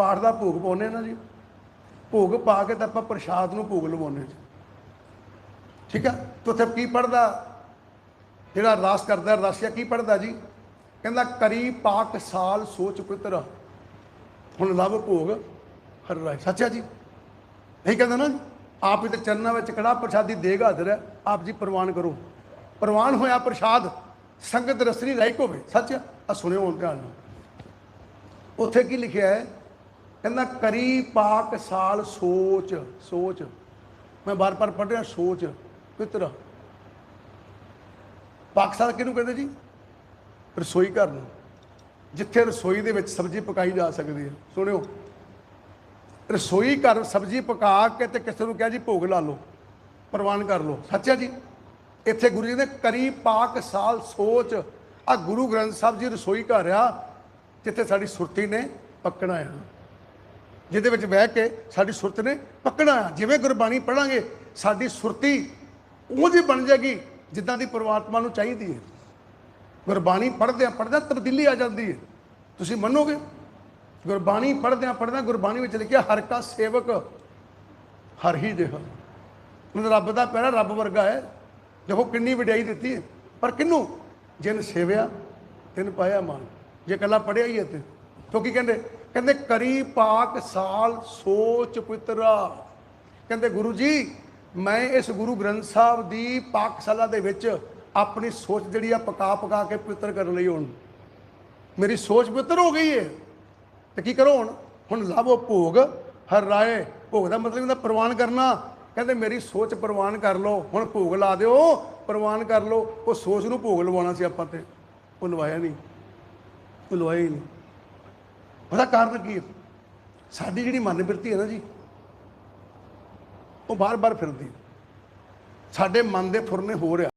ਪਾਠ ਦਾ ਭੋਗ ਪਾਉਂਦੇ ਨਾ ਜੀ। ਭੋਗ ਪਾ ਕੇ ਤਾਂ ਆਪਾਂ ਪ੍ਰਸ਼ਾਦ ਨੂੰ ਭੋਗ ਲਵਾਉਂਦੇ ਜੀ। ਠੀਕ ਆ? ਤੇ ਉੱਥੇ ਕੀ ਪੜਦਾ ਜਿਹੜਾ ਅਰਦਾਸ ਕਰਦਾ ਅਰਦਾਸੀਆ ਕੀ ਪੜਦਾ ਜੀ? ਕਹਿੰਦਾ, ਕਰੀ ਪਾਕ ਸਾਲ ਸੋਚ ਪਿਤਰ ਹੁਣ ਲਵ ਭੋਗ ਹਰ ਰਾਏ। ਸੱਚਾ ਜੀ? ਨਹੀਂ ਕਹਿੰਦਾ ਨਾ, ਆਪ ਹੀ ਚਰਨਾਂ ਵਿੱਚ ਕੜਾ ਪ੍ਰਸ਼ਾਦੀ ਦੇਗ ਹਾਜ਼ਰ ਹੈ ਆਪ ਜੀ ਪ੍ਰਵਾਨ ਕਰੋ। ਪ੍ਰਵਾਨ ਹੋਇਆ ਪ੍ਰਸ਼ਾਦ, ਸੰਗਤ ਰਸਰੀ ਲਾਇਕ ਹੋਵੇ ਸੱਚ? ਆ ਸੁਣਿਓ ਧਿਆਨ ਨਾਲ ਉੱਥੇ ਕੀ ਲਿਖਿਆ ਹੈ? ਕਹਿੰਦਾ ਕਰੀ ਪਾਕ ਸਾਲ ਸੋਚ ਸੋਚ। ਮੈਂ ਬਾਰ-ਬਾਰ ਪੜ੍ਹ ਰਿਹਾ, ਸੋਚ, ਪਿੱਤਰ। ਪਾਕ ਸਾਲ ਕਿਹਨੂੰ ਕਹਿੰਦੇ ਜੀ? ਰਸੋਈ ਘਰ ਨੂੰ। ਜਿੱਥੇ ਰਸੋਈ ਦੇ ਵਿੱਚ ਸਬਜ਼ੀ ਪਕਾਈ ਜਾ ਸਕਦੀ ਹੈ। ਸੁਣਿਓ। ਰਸੋਈ ਘਰ ਸਬਜ਼ੀ ਪਕਾ ਕੇ ਤੇ ਕਿਸੇ ਨੂੰ ਕਿਹਾ ਜੀ ਭੋਗ ਲਾ ਲਓ, ਪ੍ਰਵਾਨ ਕਰ ਲਓ। ਸੱਚਾ ਜੀ? ਇੱਥੇ ਗੁਰੂ ਜੀ ਨੇ ਕਰੀ ਪਾਕ ਸਾਲ ਸੋਚ। ਆ ਗੁਰੂ ਗ੍ਰੰਥ ਸਾਹਿਬ ਜੀ ਰਸੋਈ ਘਰ ਆ, ਜਿੱਥੇ ਸਾਡੀ ਸੁਰਤੀ ਨੇ ਪੱਕਣਾ ਆ। ਜਿਹਦੇ ਵਿੱਚ ਬਹਿ ਕੇ ਸਾਡੀ ਸੁਰਤ ਨੇ ਪੱਕਣਾ ਜਿਵੇਂ ਗੁਰਬਾਣੀ ਪੜਾਂਗੇ ਸਾਡੀ ਸੁਰਤੀ ਉਹ ਜੀ ਬਣ ਜਾਏਗੀ ਜਿੱਦਾਂ ਦੀ ਪਰਮਾਤਮਾ ਨੂੰ ਚਾਹੀਦੀ ਹੈ। ਗੁਰਬਾਣੀ ਪੜ੍ਹਦੇ ਆ ਤਬਦੀਲੀ ਆ ਜਾਂਦੀ ਹੈ। ਤੁਸੀਂ ਮੰਨੋਗੇ? ਗੁਰਬਾਣੀ ਪੜ੍ਹਦੇ ਆ ਗੁਰਬਾਣੀ ਵਿੱਚ ਲਿਖਿਆ, ਹਰ ਕਾ ਸੇਵਕ ਹਰ ਹੀ ਜਿਹਾ ਮਤਲਬ ਰੱਬ ਦਾ ਪਿਆਰਾ ਰੱਬ ਵਰਗਾ ਹੈ। ਦੇਖੋ ਕਿੰਨੀ ਵਡਿਆਈ ਦਿੱਤੀ ਹੈ। ਪਰ ਕਿਹਨੂੰ? ਜਿਨ ਸੇਵਿਆ, ਤਿਨ ਪਾਇਆ ਮਾਨ। ਜੇ ਕੱਲਾ ਪੜਿਆ ਹੀ ਹੈ ਤੇ। ਤੋ ਕੀ ਕਹਿੰਦੇ? ਕਹਿੰਦੇ ਕਰੀ ਪਾਕ ਸਾਲ ਸੋਚ ਪਿਤਰਾ। ਕਹਿੰਦੇ ਗੁਰੂ ਜੀ, ਮੈਂ ਇਸ ਗੁਰੂ ਗ੍ਰੰਥ ਸਾਹਿਬ ਦੀ ਪਾਕਸ਼ਾਲਾ ਦੇ ਵਿੱਚ ਆਪਣੀ ਸੋਚ ਜਿਹੜੀ ਆ ਪਕਾ ਪਕਾ ਕੇ ਪਵਿੱਤਰ ਕਰਨ ਲਈ ਹੁਣ ਮੇਰੀ ਸੋਚ ਪਵਿੱਤਰ ਹੋ ਗਈ ਹੈ ਤੇ ਕੀ ਕਰੋ ਹੁਣ? ਹੁਣ ਲਾਭੋ ਭੋਗ, ਹਰ ਰਾਏ। ਭੋਗ ਦਾ ਮਤਲਬ ਹੁੰਦਾ ਪ੍ਰਵਾਨ ਕਰਨਾ। ਕਹਿੰਦੇ ਮੇਰੀ ਸੋਚ ਪ੍ਰਵਾਨ ਕਰ ਲਓ। ਹੁਣ ਭੋਗ ਲਾ ਦਿਓ, ਪ੍ਰਵਾਨ ਕਰ ਲਓ। ਉਹ ਸੋਚ ਨੂੰ ਭੋਗ ਲਵਾਉਣਾ ਸੀ ਆਪਾਂ ਤੇ। ਉਹ ਲਵਾਇਆ ਨਹੀਂ। ਉਹ ਲਵਾਇਆ ਹੀ ਨਹੀਂ। ਉਹਦਾ ਕਾਰਨ ਕੀ ਹੈ? ਸਾਡੀ ਜਿਹੜੀ ਮਨ ਬਿਰਤੀ ਹੈ ਨਾ ਜੀ, ਉਹ ਬਾਰ-ਬਾਰ ਫਿਰਦੀ ਸਾਡੇ ਮਨ ਦੇ ਫੁਰਨੇ ਹੋ ਰਿਹਾ।